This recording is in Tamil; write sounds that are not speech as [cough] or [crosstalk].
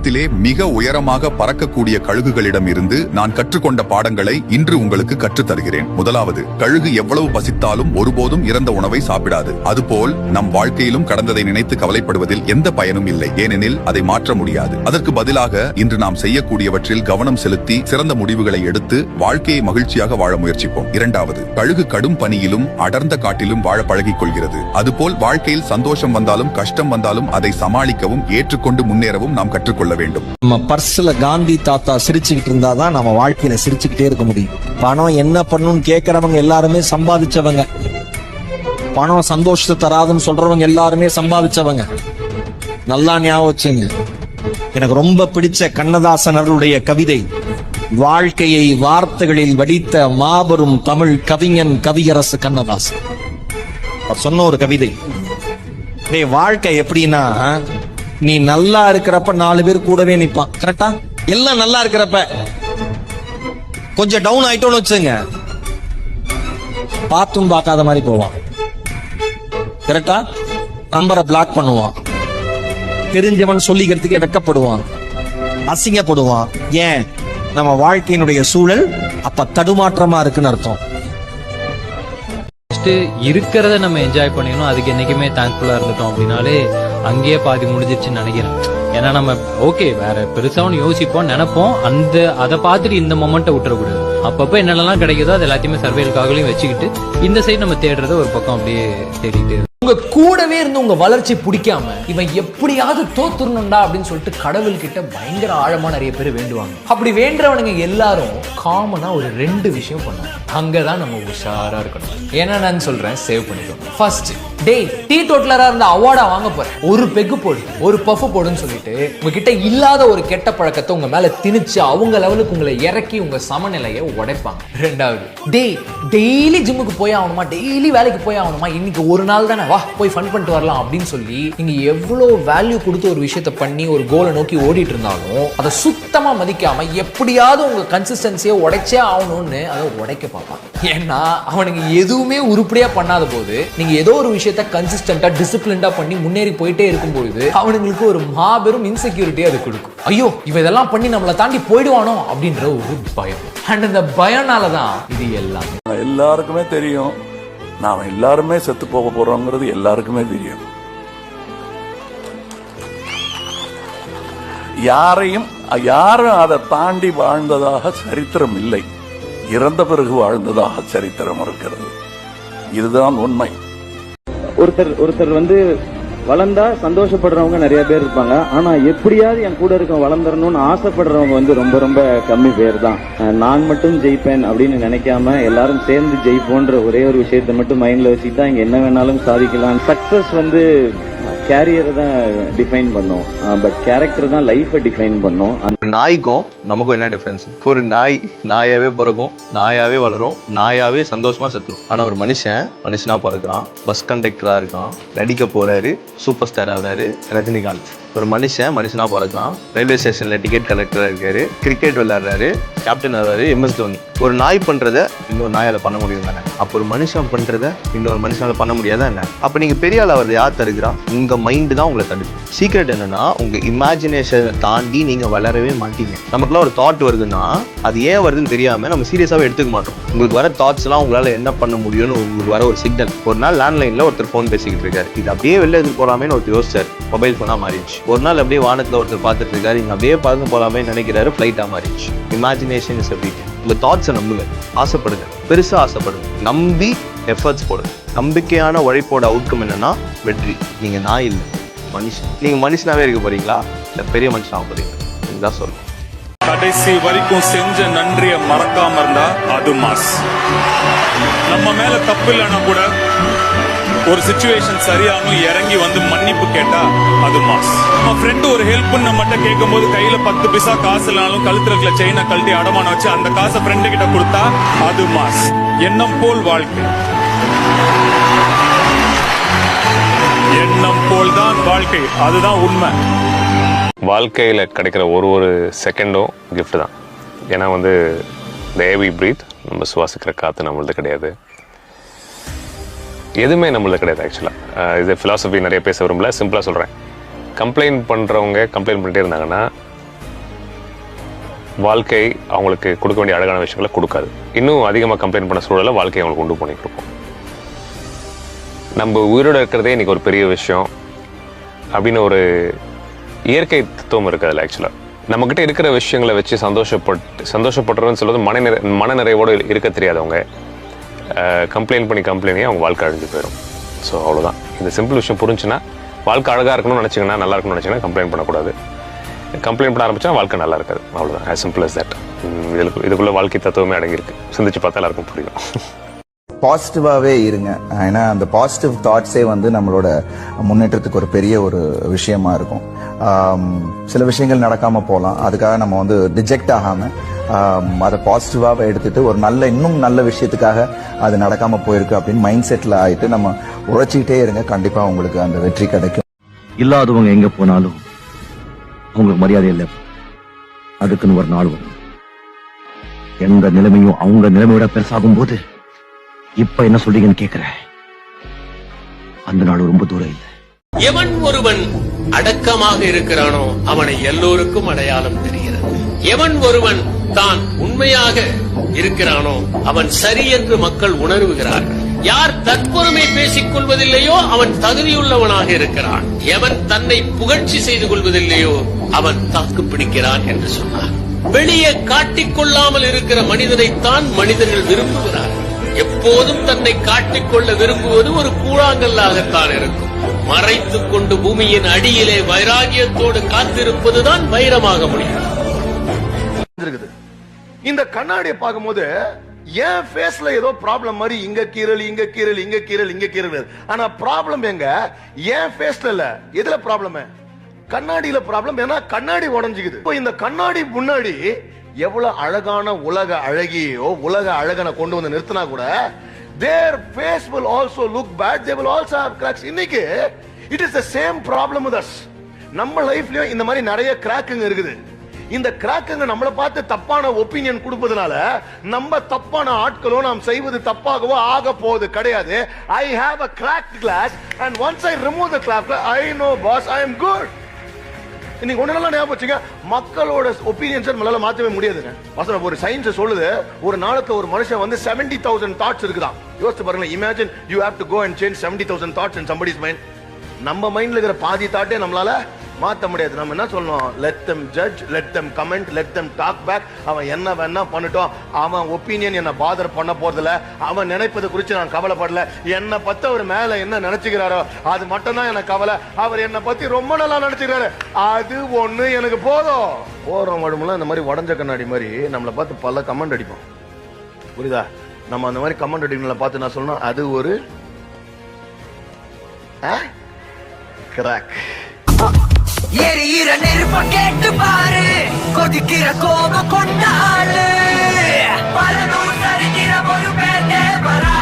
உலகத்திலே மிக உயரமாக பறக்கக்கூடிய கழுகுகளிடம் இருந்து நான் கற்றுக்கொண்ட பாடங்களை இன்று உங்களுக்கு கற்றுத் தருகிறேன் முதலாவது கழுகு எவ்வளவு பசித்தாலும் ஒருபோதும் இறந்த உணவை சாப்பிடாது. அதுபோல் நம் வாழ்க்கையிலும் கடந்ததை நினைத்து கவலைப்படுவதில் எந்த பயனும் இல்லை. ஏனெனில் அதை மாற்ற முடியாது. அதற்கு பதிலாக இன்று நாம் செய்யக்கூடியவற்றில் கவனம் செலுத்தி சிறந்த முடிவுகளை எடுத்து வாழ்க்கையை மகிழ்ச்சியாக வாழ முயற்சிப்போம். இரண்டாவது கழுகு கடும் பணியிலும் அடர்ந்த காட்டிலும் வாழ பழகிக் கொள்கிறது அதுபோல் வாழ்க்கையில் சந்தோஷம் வந்தாலும் கஷ்டம் வந்தாலும் அதை சமாளிக்கவும் ஏற்றுக்கொண்டு முன்னேறவும் நாம் கற்றுக்கொள்ள வேண்டும். நம்ம பர்ஸ்ல காந்தி தாத்தா சிரிச்சுக்கிட்டு இருந்தாதான் நம்ம வாழ்க்கையில சிரிச்சுக்கிட்டே இருக்க முடியும். பணம் என்ன பண்ணுன்னு கேட்கறவங்க எல்லாருமே சம்பாதிச்சவங்க. பணம் சந்தோஷத்தை தராதுன்னு சொல்றவங்க எல்லாருமே சம்பாதிச்சவங்க. நல்லா ஞாபகம் வச்சுங்க. எனக்கு ரொம்ப பிடிச்ச கண்ணதாசன் அவருடைய கவிதை வாழ்க்கையை வார்த்தைகளில் வடித்த மாபெரும் தமிழ் கவிஞன் கவியரசு கண்ணதாசன். அவர் சொன்ன ஒரு கவிதை. வாழ்க்கை எப்படின்னா நீ நல்லா இருக்கிறப்ப நாலு பேர் கூடவே நிப்பான். கரெக்டா எல்லாம் நல்லா இருக்கிறப்ப. கொஞ்சம் டவுன் ஆயிட்டோம்னு வச்சுங்க பார்த்தும் பார்க்காத மாதிரி போவான். கரெக்டா நம்பரை பிளாக் பண்ணுவான். தெரிஞ்சவன் சொல்லிக்கிறதுக்கே வெக்கப்படுவான். அசிங்கப்படுவான். ஏன்? நம்ம வாழ்க்கையினுடைய சூழல் அப்ப தடுமாற்றமா இருக்குன்னு அர்த்தம். ஃபஸ்ட்டு இருக்கிறத நம்ம என்ஜாய் பண்ணிக்கணும். அதுக்கு என்னைக்குமே தேங்க்ஃபுல்லாக இருந்துட்டோம் அப்படின்னாலே அங்கேயே பாதி முடிஞ்சிருச்சுன்னு நினைக்கிறேன். ஏன்னா நம்ம ஓகே வேற பெருசா ஒன்று யோசிப்போம் நினைப்போம். அந்த அதை பார்த்துட்டு இந்த மொமெண்ட்டை விட்டுறக்கூடாது. அப்பப்போ என்னென்னலாம் கிடைக்குதோ அது எல்லாத்தையுமே சர்வேலுக்காகலையும் வச்சுக்கிட்டு இந்த சைடு நம்ம தேடுறத ஒரு பக்கம் அப்படியே தேடிட்டு உங்க கூடவே இருந்து உங்க வளர்ச்சி பிடிக்காம இவன் எப்படியாவது தோத்துறணும்டா அப்படின்னு சொல்லிட்டு கடவுள் கிட்ட பயங்கர ஆழமா நிறைய பேர் வேண்டுவாங்க. அப்படி வேண்டவனுங்க எல்லாரும் காமனா ஒரு ரெண்டு விஷயம் பண்ணுவாங்க. அங்கதான் நம்ம உஷாரா இருக்கணும். ஏன்னா நான் சொல்றேன் சேவ் பண்ணிக்கோங்க. ஃபர்ஸ்ட் டேய் டீ டோட்டலரா இருந்த அவார்டா வாங்க போறேன். ஒரு பெக்கு போடு ஒரு பஃப் போடுன்னு சொல்லிட்டு உங்ககிட்ட இல்லாத ஒரு கெட்ட பழக்கத்தை உங்க மேல திணிச்சு அவங்க லெவலுக்கு உங்களை இறக்கி உங்க சமநிலையை உடைப்பாங்க. ரெண்டாவது டேய் டெய்லி ஜிம்முக்கு போய் ஆகணுமா? டெய்லி வேலைக்கு போய் ஆகணுமா? இன்னைக்கு ஒரு நாள் தானே வா போய் ஃபன் பண்ணிட்டு வரலாம் அப்படின்னு சொல்லி நீங்க எவ்வளோ வேல்யூ கொடுத்து ஒரு விஷயத்த பண்ணி ஒரு கோலை நோக்கி ஓடிட்டு இருந்தாலும் அதை சுத்தமா மதிக்காம எப்படியாவது உங்க கன்சிஸ்டன்சியை உடைச்சே ஆகணும்னு அதை உடைக்க பார்ப்பான் ஏன்னா அவனுங்க எதுவுமே உருப்படியா பண்ணாத போது நீங்க ஏதோ ஒரு விஷயத்த கன்சிஸ்டன்டா டிசிப்ளின்டா பண்ணி முன்னேறி போயிட்டே இருக்கும்பொழுது அவனுங்களுக்கு ஒரு மாபெரும் இன்செக்யூரிட்டி அது கொடுக்கும். ஐயோ இவ இதெல்லாம் பண்ணி நம்மளை தாண்டி போயிடுவானோ அப்படின்ற ஒரு பயம். அண்ட் இந்த பயனால தான் இது எல்லாமே. எல்லாருக்குமே தெரியும். நாம எல்லாருமே செத்து போக போறோங்கிறது எல்லாருக்குமே தெரியும். யாரையும் யாரும் அதை தாண்டி வாழ்ந்ததாக சரித்திரம் இல்லை. இறந்த பிறகு வாழ்ந்ததாக சரித்திரம் இருக்கிறது. இதுதான் உண்மை. ஒருத்தர் ஒருத்தர் வந்து வளர்ந்தா சந்தோஷப்படுறவங்க நிறைய பேர் இருப்பாங்க. ஆனா எப்படியாவது என் கூட இருக்க வளர்ந்துடணும்னு ஆசைப்படுறவங்க வந்து ரொம்ப ரொம்ப கம்மி பேர் தான். நான் மட்டும் ஜெயிப்பேன் அப்படின்னு நினைக்காம எல்லாரும் சேர்ந்து ஜெயிப்போன்ற ஒரே ஒரு விஷயத்தை மட்டும் மைண்ட்ல வச்சுக்கிட்டா இங்க என்ன வேணாலும் சாதிக்கலாம் சக்சஸ் வந்து கேரியரை தான் டிஃபைன் பண்ணும். பட் கேரக்டர் தான் லைஃபை டிஃபைன் பண்ணும். அந்த நாய்க்கும் நமக்கும் என்ன டிஃபரன்ஸ் ஒரு நாய் நாயாவே பிறக்கும் நாயாவே வளரும் நாயாவே சந்தோஷமா செத்துரும். ஆனா ஒரு மனுஷன் மனுஷனா பிறக்கிறான் பஸ் கண்டக்டரா இருக்கான் நடிக்க போறாரு சூப்பர் ஸ்டார் ஆகிறாரு ரஜினிகாந்த். ஒரு மனுஷன் மனுஷனா பிறக்கிறான் ரயில்வே ஸ்டேஷன்ல டிக்கெட் கலெக்டரா இருக்காரு கிரிக்கெட் விளையாடுறாரு கேப்டன் ஆகிறாரு எம்எஸ் தோனி. ஒரு நாய் பண்ணுறத இன்னொரு நாயால் பண்ண முடியும் தானே? அப்போ ஒரு மனுஷன் பண்ணுறத இன்னொரு மனுஷனால் பண்ண முடியாதா என்ன? அப்போ நீங்கள் பெரிய ஆள் அவர் யார் தருகிறா? உங்கள் மைண்டு தான் உங்களை தடுக்கும். சீக்ரெட் என்னன்னா உங்கள் இமேஜினேஷனை தாண்டி நீங்கள் வளரவே மாட்டீங்க. நமக்குலாம் ஒரு தாட் வருதுன்னா அது ஏன் வருதுன்னு தெரியாமல் நம்ம சீரியஸாகவே எடுத்துக்க மாட்டோம். உங்களுக்கு வர தாட்ஸ்லாம் உங்களால் என்ன பண்ண முடியும்னு உங்களுக்கு வர ஒரு சிக்னல் ஒரு நாள் லேண்ட்லைனில் ஒருத்தர் ஃபோன் பேசிக்கிட்டு இருக்காரு. இது அப்படியே வெளில எதுக்கு போகலாமேனு ஒருத்தர் யோசிச்சார். மொபைல் ஃபோனாக மாறிடுச்சு. ஒரு நாள் அப்படியே வானத்தில் ஒருத்தர் பார்த்துட்டு இருக்காரு. இங்கே அப்படியே பார்க்க போகலாமே நினைக்கிறாரு ஃப்ளைட்டாக மாறிடுச்சு. இமேஜினேஷன் இஸ் எவ்ரி உங்கள் தாட்ஸை நம்புங்க. ஆசைப்படுங்க. பெருசாக ஆசைப்படுங்க. நம்பி எஃபர்ட்ஸ் போடுங்க. நம்பிக்கையான உழைப்போட அவுட்கம் என்னன்னா வெற்றி. நீங்கள் நான் இல்லை. மனுஷன். நீங்கள் மனுஷனாகவே இருக்க போகிறீங்களா இல்லை பெரிய மனுஷனாக போகிறீங்களா இதுதான் சொல்லணும். கடைசி வரைக்கும் செஞ்ச நன்றிய மறக்காம இருந்தா அது மாஸ் நம்ம மேல தப்பு இல்லைன்னா கூட ஒரு சுச்சுவேஷன் சரியானும் இறங்கி வந்து மன்னிப்பு கேட்டா அது மாஸ் நம்ம ஃப்ரெண்டு ஒரு ஹெல்ப் நம்மகிட்ட கேட்கும் போது கையில பத்து பைசா காசு இல்லைனாலும் கழுத்துல இருக்கிற செயினை கழட்டி அடமானம் வச்சு அந்த காசை ஃப்ரெண்டு கிட்ட கொடுத்தா அது மாஸ் எண்ணம் போல் வாழ்க்கை. எண்ணம் போல் தான் வாழ்க்கை. அதுதான் உண்மை. வாழ்க்கையில் கிடைக்கிற ஒரு ஒரு செகண்டும் கிஃப்ட் தான். ஏன்னா வந்து இந்த ஏவி பிரீத் நம்ம சுவாசிக்கிற காற்று நம்மளது கிடையாது. எதுவுமே நம்மளது கிடையாது ஆக்சுவலாக இது ஃபிலாசபி நிறைய பேச விரும்பல சிம்பிளாக சொல்கிறேன் கம்ப்ளைண்ட் பண்ணுறவங்க கம்ப்ளைண்ட் பண்ணிட்டே இருந்தாங்கன்னா வாழ்க்கை அவங்களுக்கு கொடுக்க வேண்டிய அழகான விஷயங்களை கொடுக்காது. இன்னும் அதிகமாக கம்ப்ளைண்ட் பண்ண சூழலை வாழ்க்கையை அவங்களுக்கு கொண்டு பண்ணி கொடுக்கும். நம்ம உயிரோட இருக்கிறதே இன்றைக்கி ஒரு பெரிய விஷயம். அப்படின்னு ஒரு இயற்கை தத்துவம் இருக்குது அதில் ஆக்சுவலாக நம்மக்கிட்ட இருக்கிற விஷயங்களை வச்சு சந்தோஷப்பட்டு சந்தோஷப்படுறோன்னு சொல்லுவது மன நிறை மன நிறைவோடு இருக்க தெரியாதவங்க கம்ப்ளைண்ட் பண்ணி கம்ப்ளைண்டே அவங்க வாழ்க்கை அழிஞ்சு போயிடும். ஸோ அவ்வளோதான் இந்த சிம்பிள் விஷயம் புரிஞ்சுன்னா வாழ்க்கை அழகாக இருக்கணும்னு நினச்சிங்கன்னா நல்லா இருக்கணும்னு நினச்சிங்கன்னா கம்ப்ளைண்ட் பண்ணக்கூடாது. கம்ப்ளைண்ட் பண்ண ஆரம்பிச்சா வாழ்க்கை நல்லா இருக்காது. அவ்வளோதான் ஆஸ் சிம்பிள் அஸ் தட் இதில் இதுக்குள்ளே வாழ்க்கை தத்துவமே அடங்கியிருக்கு. சிந்திச்சு பார்த்தா எல்லாருக்கும் புரியும். [laughs] பாசிட்டிவாகவே இருங்க. ஏன்னா அந்த பாசிட்டிவ் தாட்ஸே வந்து நம்மளோட முன்னேற்றத்துக்கு ஒரு பெரிய ஒரு விஷயமா இருக்கும். சில விஷயங்கள் நடக்காம போகலாம். அதுக்காக நம்ம வந்து டிஜெக்ட் ஆகாம அதை பாசிட்டிவாக எடுத்துட்டு ஒரு நல்ல இன்னும் நல்ல விஷயத்துக்காக அது நடக்காம போயிருக்கு அப்படின்னு மைண்ட் செட்டில் ஆயிட்டு நம்ம உழைச்சிக்கிட்டே இருங்க. கண்டிப்பா உங்களுக்கு அந்த வெற்றி கிடைக்கும். இல்லாதவங்க எங்கே போனாலும் அவங்களுக்கு மரியாதை இல்லை. அதுக்குன்னு ஒரு நாள் வரும். எந்த நிலைமையும் அவங்க நிலைமையோட பெருசாகும் போது இப்ப என்ன சொல்றீங்கன்னு கேக்குறேன். அந்த நாள் ரொம்ப தூரம் இல்லை. எவன் ஒருவன் அடக்கமாக இருக்கிறானோ அவனை எல்லோருக்கும் அடையாளம் தெரிகிறது. எவன் ஒருவன் தான் உண்மையாக இருக்கிறானோ அவன் சரி என்று மக்கள் உணர்வுகிறார்கள். யார் தற்பொருமை பேசிக் கொள்வதில்லையோ அவன் தகுதியுள்ளவனாக இருக்கிறான். எவன் தன்னை புகழ்ச்சி செய்து கொள்வதில்லையோ அவன் தாக்கு பிடிக்கிறான் என்று சொன்னார். வெளியே காட்டிக் கொள்ளாமல் இருக்கிற மனிதனைத்தான் மனிதர்கள் விரும்புகிறார்கள். எப்போதும் தன்னை காட்டிக்கொள்ள விரும்புவது ஒரு கூழாங்கல்லாகத்தான் இருக்கும். மறைத்துக் கொண்டு பூமியின் அடியிலே வைராகியத்தோடு காத்திருப்பதுதான் வைரமாக முடியும். இந்த கண்ணாடியை பார்க்கும்போது என் ஃபேஸ்ல ஏதோ ப்ராப்ளம் மாதிரி இங்க கீரல் இங்க கீரல் இங்க கீரல் இங்க கீரல் ஆனா ப்ராப்ளம் எங்க? என் ஃபேஸ்ல இல்ல. எதுல ப்ராப்ளம் கண்ணாடியில ப்ராப்ளம் ஏன்னா கண்ணாடி உடஞ்சுக்குது. இப்போ இந்த கண்ணாடி முன்னாடி எவ்வளவு அழகான உலக அழகியோ உலக அழகனை கொண்டு வந்து நிறுத்தினா கூட their face will also look bad they will also have cracks இன்னைக்கு it is the same problem with us நம்ம லைஃப்லயும் இந்த மாதிரி நிறைய கிராக்குங்க இருக்குது. இந்த கிராக்குங்க நம்மளை பார்த்து தப்பான ஒப்பீனியன் கொடுப்பதனால நம்ம தப்பான ஆட்களோ நாம் செய்வது தப்பாகவோ ஆக போவது கிடையாது. I have a crack glass and once I remove the crack I know pass I am good இன்னைக்கு ஒண்ணு ஞாபகம் வச்சுங்க மக்களோட ஒப்பீனியன்ஸ் நம்மளால மாத்தவே முடியாதுங்க. வசனம் ஒரு சயின்ஸ் சொல்லுது ஒரு நாளுக்கு ஒரு மனுஷன் வந்து செவன்டி தௌசண்ட் தாட்ஸ் இருக்குதான். யோசிச்சு பாருங்க imagine you have to go and change seventy thousand thoughts in somebody's mind நம்ம மைண்ட்ல இருக்கிற பாதி தாட்டே நம்மளால மாற்ற முடியாது. நம்ம என்ன சொல்லணும் let them judge let them comment let them talk back அவன் என்ன வேணா பண்ணட்டும் அவன் ஒப்பீனியன் என்ன பாதர் பண்ண போறதில்ல. அவன் நினைப்பது குறித்து நான் கவலைப்படல. என்னை பற்றி அவர் மேலே என்ன நினச்சிக்கிறாரோ அது மட்டும்தான் எனக்கு கவலை. அவர் என்னை பற்றி ரொம்ப நல்லா நினச்சிக்கிறாரு. அது ஒன்று எனக்கு போதும். போகிறோம் வடுமெல்லாம் இந்த மாதிரி உடஞ்ச கண்ணாடி மாதிரி நம்மளை பார்த்து பல கமெண்ட் அடிப்போம். புரியுதா? நம்ம அந்த மாதிரி கமெண்ட் அடிக்கிறவங்கள பார்த்து நான் சொல்லணும் அது ஒரு கிராக் எரியிற நெருப்ப கேட்டு பாரு. கொதிக்கிற கோபம் கொண்டாடு பல நூறு சரித்திரம் ஒரு பேர் தேவரா.